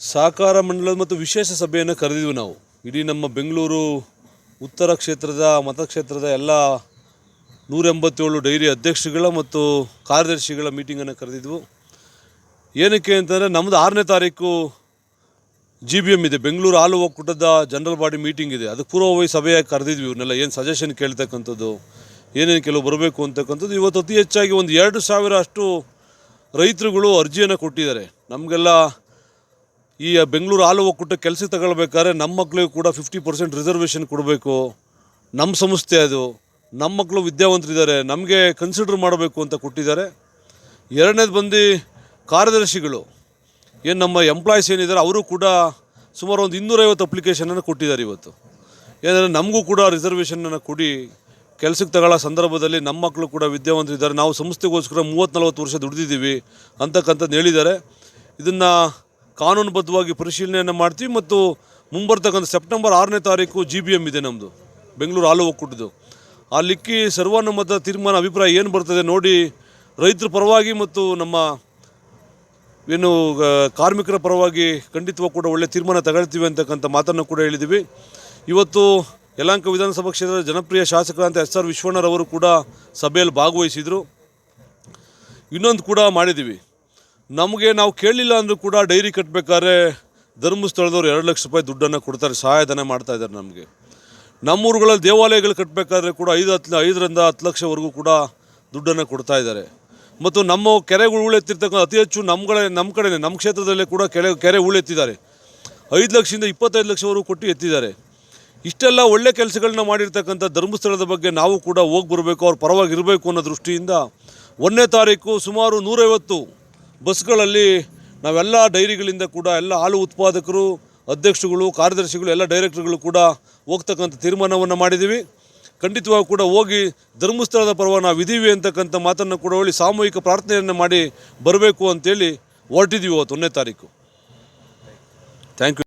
ಸಹಕಾರ ಮಂಡಲದ ಮತ್ತು ವಿಶೇಷ ಸಭೆಯನ್ನು ಕರೆದಿದ್ವಿ ನಾವು. ಇಡೀ ನಮ್ಮ ಬೆಂಗಳೂರು ಉತ್ತರ ಕ್ಷೇತ್ರದ ಮತಕ್ಷೇತ್ರದ ಎಲ್ಲ ನೂರ ಎಂಬತ್ತೇಳು ಡೈರಿ ಅಧ್ಯಕ್ಷರುಗಳ ಮತ್ತು ಕಾರ್ಯದರ್ಶಿಗಳ ಮೀಟಿಂಗನ್ನು ಕರೆದಿದ್ವು. ಏನಕ್ಕೆ ಅಂತಂದರೆ ನಮ್ಮದು ಆರನೇ ತಾರೀಕು ಜಿ ಬಿ ಎಂ ಇದೆ. ಬೆಂಗಳೂರು ಹಾಲು ಒಕ್ಕೂಟದ ಜನರಲ್ ಬಾಡಿ ಮೀಟಿಂಗ್ ಇದೆ. ಅದಕ್ಕೆ ಪೂರ್ವವಾಗಿ ಸಭೆಯ ಕರೆದಿದ್ವಿ ಇವ್ರನ್ನೆಲ್ಲ. ಏನು ಸಜೆಷನ್ ಕೇಳ್ತಕ್ಕಂಥದ್ದು? ಏನೇನು ಕೆಲವು ಬರಬೇಕು ಅಂತಕ್ಕಂಥದ್ದು? ಇವತ್ತು ಅತಿ ಹೆಚ್ಚಾಗಿ ಒಂದು ಎರಡು ಸಾವಿರ ಅಷ್ಟು ರೈತರುಗಳು ಅರ್ಜಿಯನ್ನು ಕೊಟ್ಟಿದ್ದಾರೆ. ನಮಗೆಲ್ಲ ಈ ಬೆಂಗಳೂರು ಹಾಲು ಒಕ್ಕೂಟ ಕೆಲಸಕ್ಕೆ ತಗೊಳ್ಬೇಕಾದ್ರೆ ನಮ್ಮ ಮಕ್ಕಳಿಗೂ ಕೂಡ ಫಿಫ್ಟಿ ಪರ್ಸೆಂಟ್ ರಿಸರ್ವೇಷನ್ ಕೊಡಬೇಕು. ನಮ್ಮ ಸಂಸ್ಥೆ ಅದು. ನಮ್ಮ ಮಕ್ಕಳು ವಿದ್ಯಾವಂತರಿದ್ದಾರೆ. ನಮಗೆ ಕನ್ಸಿಡರ್ ಮಾಡಬೇಕು ಅಂತ ಕೊಟ್ಟಿದ್ದಾರೆ. ಎರಡನೇದು ಬಂದು ಕಾರ್ಯದರ್ಶಿಗಳು. ಏನು ನಮ್ಮ ಎಂಪ್ಲಾಯೀಸ್ ಏನಿದ್ದಾರೆ, ಅವರು ಕೂಡ ಸುಮಾರು ಒಂದು ಇನ್ನೂರೈವತ್ತು ಅಪ್ಲಿಕೇಶನನ್ನು ಕೊಟ್ಟಿದ್ದಾರೆ ಇವತ್ತು. ಏನಂದರೆ ನಮಗೂ ಕೂಡ ರಿಸರ್ವೇಷನನ್ನು ಕೊಡಿ. ಕೆಲಸಕ್ಕೆ ತಗೊಳ್ಳೋ ಸಂದರ್ಭದಲ್ಲಿ ನಮ್ಮ ಮಕ್ಕಳು ಕೂಡ ವಿದ್ಯಾವಂತರಿದ್ದಾರೆ. ನಾವು ಸಂಸ್ಥೆಗೋಸ್ಕರ ಮೂವತ್ತು ನಲ್ವತ್ತು ವರ್ಷ ದುಡಿದಿದ್ದೀವಿ ಅಂತಕ್ಕಂಥದ್ದು ಹೇಳಿದ್ದಾರೆ. ಇದನ್ನು ಕಾನೂನುಬದ್ಧವಾಗಿ ಪರಿಶೀಲನೆಯನ್ನು ಮಾಡ್ತೀವಿ ಮತ್ತು ಮುಂಬರ್ತಕ್ಕಂಥ ಸೆಪ್ಟೆಂಬರ್ ಆರನೇ ತಾರೀಕು ಜಿ ಬಿ ಎಂ ಇದೆ ನಮ್ಮದು ಬೆಂಗಳೂರು ಹಾಲು ಒಕ್ಕೂಟದ್ದು. ಲಿಕ್ಕಿ ಸರ್ವಾನುಮತ ತೀರ್ಮಾನ ಅಭಿಪ್ರಾಯ ಏನು ಬರ್ತದೆ ನೋಡಿ, ರೈತರ ಪರವಾಗಿ ಮತ್ತು ನಮ್ಮ ಏನು ಕಾರ್ಮಿಕರ ಪರವಾಗಿ ಖಂಡಿತವಾಗಿ ಕೂಡ ಒಳ್ಳೆಯ ತೀರ್ಮಾನ ತಗೊಳ್ತೀವಿ ಅಂತಕ್ಕಂಥ ಮಾತನ್ನು ಕೂಡ ಹೇಳಿದ್ದೀವಿ ಇವತ್ತು ಯಲಹಂಕ ವಿಧಾನಸಭಾ ಕ್ಷೇತ್ರದ ಜನಪ್ರಿಯ ಶಾಸಕರಂತ ಎಸ್ ಆರ್ ವಿಶ್ವಣ್ಣರವರು ಕೂಡ ಸಭೆಯಲ್ಲಿ ಭಾಗವಹಿಸಿದರು. ಇನ್ನೊಂದು ಕೂಡ ಮಾಡಿದ್ದೀವಿ ನಮಗೆ ನಾವು ಕೇಳಲಿಲ್ಲ ಅಂದರೂ ಕೂಡ ಡೈರಿ ಕಟ್ಟಬೇಕಾದ್ರೆ ಧರ್ಮಸ್ಥಳದವ್ರು ಎರಡು ಲಕ್ಷ ರೂಪಾಯಿ ದುಡ್ಡನ್ನು ಕೊಡ್ತಾರೆ, ಸಹಾಯಧನ ಮಾಡ್ತಾ ಇದ್ದಾರೆ ನಮಗೆ. ನಮ್ಮೂರುಗಳಲ್ಲಿ ದೇವಾಲಯಗಳು ಕಟ್ಟಬೇಕಾದ್ರೆ ಕೂಡ ಐದು ಹತ್ತು ಐದರಿಂದ ಹತ್ತು ಲಕ್ಷವರೆಗೂ ಕೂಡ ದುಡ್ಡನ್ನು ಕೊಡ್ತಾ ಇದ್ದಾರೆ. ಮತ್ತು ನಮ್ಮ ಕೆರೆಗಳು ಉಳೆತ್ತಿರ್ತಕ್ಕಂಥ ಅತಿ ಹೆಚ್ಚು ನಮ್ಮಗಳೇ ನಮ್ಮ ಕಡೆ ನಮ್ಮ ಕ್ಷೇತ್ರದಲ್ಲೇ ಕೂಡ ಕೆರೆ ಕೆರೆ ಉಳೆತ್ತಿದ್ದಾರೆ ಐದು ಲಕ್ಷದಿಂದ ಇಪ್ಪತ್ತೈದು ಲಕ್ಷವರೆಗೂ ಕೊಟ್ಟು ಎತ್ತಿದ್ದಾರೆ. ಇಷ್ಟೆಲ್ಲ ಒಳ್ಳೆ ಕೆಲಸಗಳನ್ನ ಮಾಡಿರ್ತಕ್ಕಂಥ ಧರ್ಮಸ್ಥಳದ ಬಗ್ಗೆ ನಾವು ಕೂಡ ಹೋಗಿ ಬರಬೇಕು ಅವ್ರ ಪರವಾಗಿ ಇರಬೇಕು ಅನ್ನೋ ದೃಷ್ಟಿಯಿಂದ ಒಂದನೇ ತಾರೀಕು ಸುಮಾರು ನೂರೈವತ್ತು ಬಸ್ಗಳಲ್ಲಿ ನಾವೆಲ್ಲ ಡೈರಿಗಳಿಂದ ಕೂಡ ಎಲ್ಲ ಹಾಲು ಉತ್ಪಾದಕರು ಅಧ್ಯಕ್ಷಗಳು ಕಾರ್ಯದರ್ಶಿಗಳು, ಎಲ್ಲ ಡೈರೆಕ್ಟರ್ಗಳು ಕೂಡ ಹೋಗ್ತಕ್ಕಂಥ ತೀರ್ಮಾನವನ್ನು ಮಾಡಿದ್ದೀವಿ. ಖಂಡಿತವಾಗಿ ಕೂಡ ಹೋಗಿ ಧರ್ಮಸ್ಥಳದ ಪರ್ವ ನಾವು ಇದೀವಿ ಅಂತಕ್ಕಂಥ ಮಾತನ್ನು ಕೂಡ ಹೇಳಿ ಸಾಮೂಹಿಕ ಪ್ರಾರ್ಥನೆಯನ್ನು ಮಾಡಿ ಬರಬೇಕು ಅಂತೇಳಿ ಹೊರಟಿದ್ದೀವಿ ಇವತ್ತು ಒಂದನೇ ತಾರೀಕು. Thank you